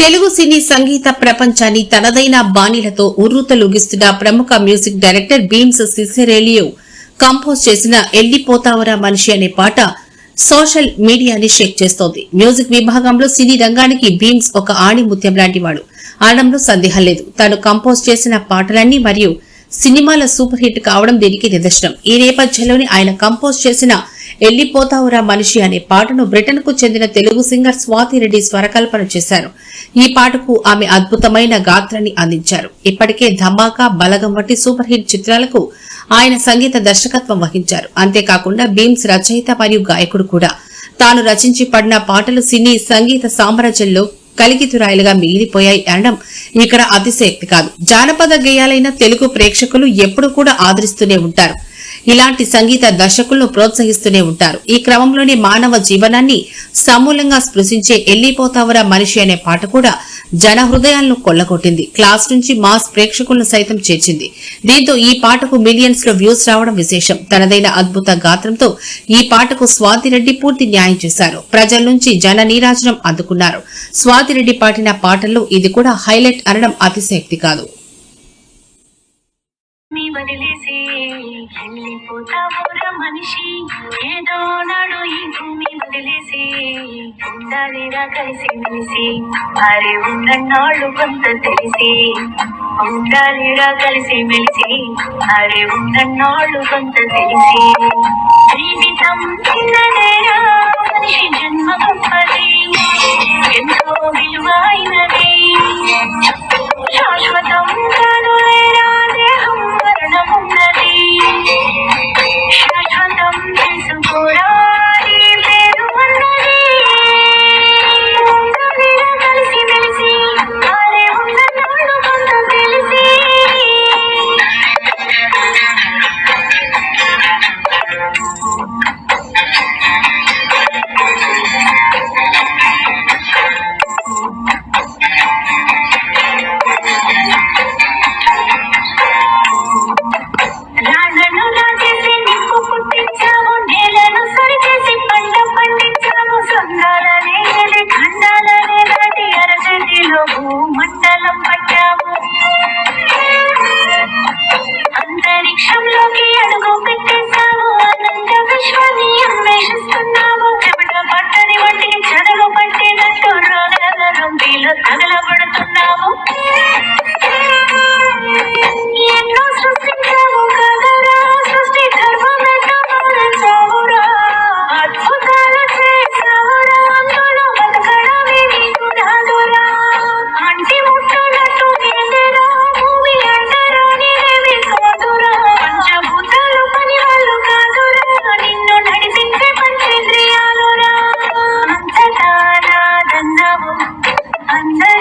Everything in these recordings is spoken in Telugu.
తెలుగు సినీ సంగీత ప్రపంచాన్ని తనదైన బాణీలతో ఉర్రూతలూగిస్తున్న ప్రముఖ music director Bheems Ceciroleo compose చేసిన ఎల్లిపోతావరా మనిషి అనే పాట సోషల్ మీడియాని షేక్ చేస్తోంది. మ్యూజిక్ విభాగంలో సినీ రంగానికి బీమ్స్ ఒక ఆణిముత్యం లాంటి వాడు ఆడంలో సందేహం లేదు. తాను కంపోజ్ చేసిన పాటలన్నీ మరియు సినిమాల సూపర్ హిట్ కావడం దీనికి నిదర్శనం. ఈ నేపథ్యంలోనే ఆయన కంపోజ్ చేసిన ఎల్లిపోతావురా మనిషి అనే పాటను బ్రిటన్కు చెందిన తెలుగు సింగర్ స్వాతి రెడ్డి స్వరకల్పన చేశారు. ఈ పాటకు ఆమె అద్భుతమైన గాత్రాన్ని అందించారు. ఇప్పటికే ధమాకా బలగం వంటి సూపర్ హిట్ చిత్రాలకు ఆయన సంగీత దర్శకత్వం వహించారు. అంతేకాకుండా బీమ్స్ రచయిత మరియు గాయకుడు కూడా. తాను రచించి పడిన పాటలు సినీ సంగీత సామ్రాజ్యంలో కలిగితురాయిలుగా మిగిలిపోయాయి అనడం ఇక్కడ అతిశయక్తి కాదు. జానపద గేయాలైన తెలుగు ప్రేక్షకులు ఎప్పుడు కూడా ఆదరిస్తూనే ఉంటారు. ఇలాంటి సంగీత దర్శకులను ప్రోత్సహిస్తూనే ఉంటారు. ఈ క్రమంలోనే మానవ జీవనాన్ని సమూలంగా స్పృశించే ఎల్లిపోతావరా మనిషి అనే పాట కూడా జన హృదయాలను కొల్లగొట్టింది. క్లాస్ నుంచి మాస్ ప్రేక్షకులను సైతం చేర్చింది. దీంతో ఈ పాటకు మిలియన్స్లో వ్యూస్ రావడం విశేషం. తనదైన అద్భుత గాత్రంతో ఈ పాటకు స్వాతిరెడ్డి పూర్తి న్యాయం చేశారు. ప్రజల నుంచి జన నీరాజనం అందుకున్నారు. స్వాతిరెడ్డి పాడిన పాటల్లో ఇది కూడా హైలైట్ అనడం అతిశయక్తి కాదు. వదిలేసి వెళ్ళిపోతావురా మనిషి ఏదో నాడు ఈ భూమి వదిలేసి ఉండాలిరా కలిసి మెలిసి అరే ఉన్నన్నాళ్ళు కొంత తెలిసి. ఉండాలిరా కలిసి మెలిసి అరే ఉన్నన్నాళ్ళు కొంత తెలిసి. జీవితం చిన్నదేరా మనిషి జన్మ గొప్పది ఎంతో విలువైనది. శాశ్వత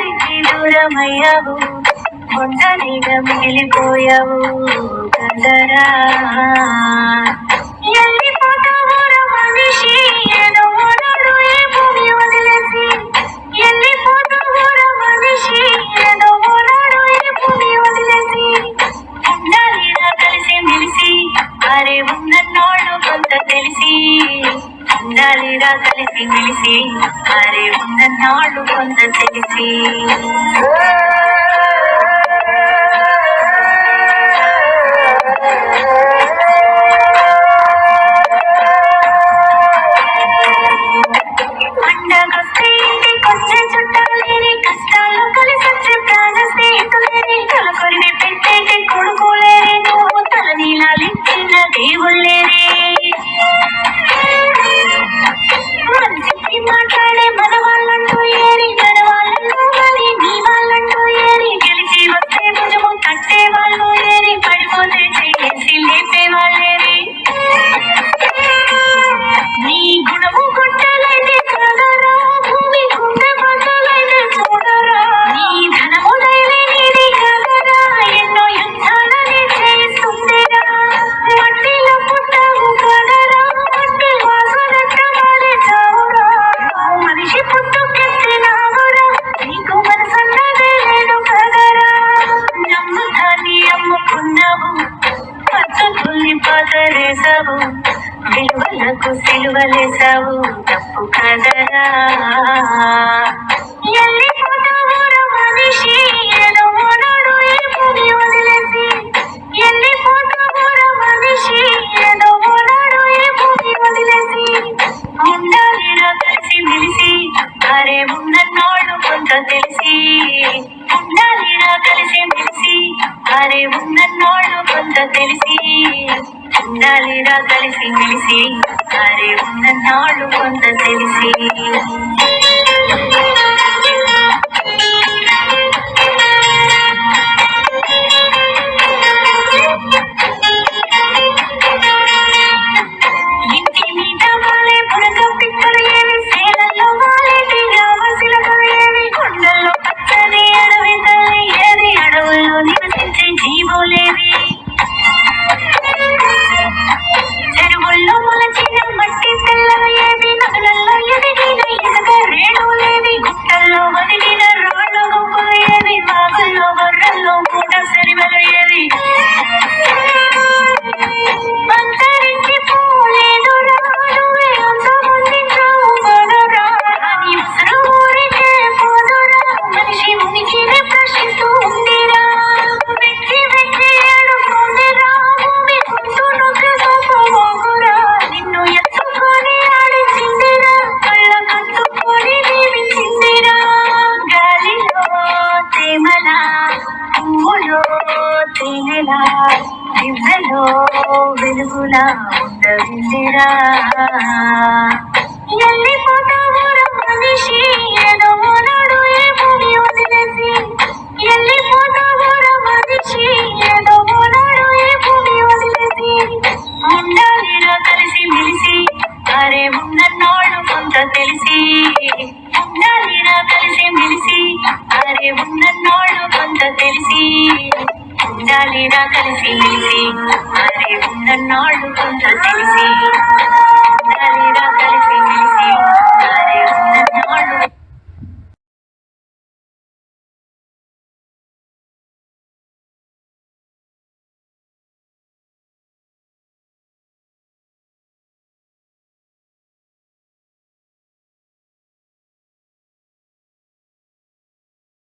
అందరికీ దూరమయ్యావు నీడ మిగిలిపోయావు. కందరా ఉన్నన్నాళ్ళు కొంత విలువలకు తప్పు కదరా. కలిసి మెలిసి అరే ఉన్నన్నాళ్ళు కొంత తెలిసి తేనెలా దివ్యలో వెలుగులా ఉండవిందిరా ఎల్లిపోతావురా మనిషి ఏదో నాడు ఏ వదిలేసి ఎల్లిపోతావురా మనిషి ఏదో నాడు ఏ వదిలేసి ఉండాలిరా కలిసి మెలిసి అరే ఉన్నన్నాళ్ళు కొంత తెలిసి ఉండాలిరా కలిసి మెలిసి అరే కొంత తెలిసి ఉండాలిరా కలిసి. మెలిసి అరే ఉన్నన్నాళ్ళు కొంత తెలిసి.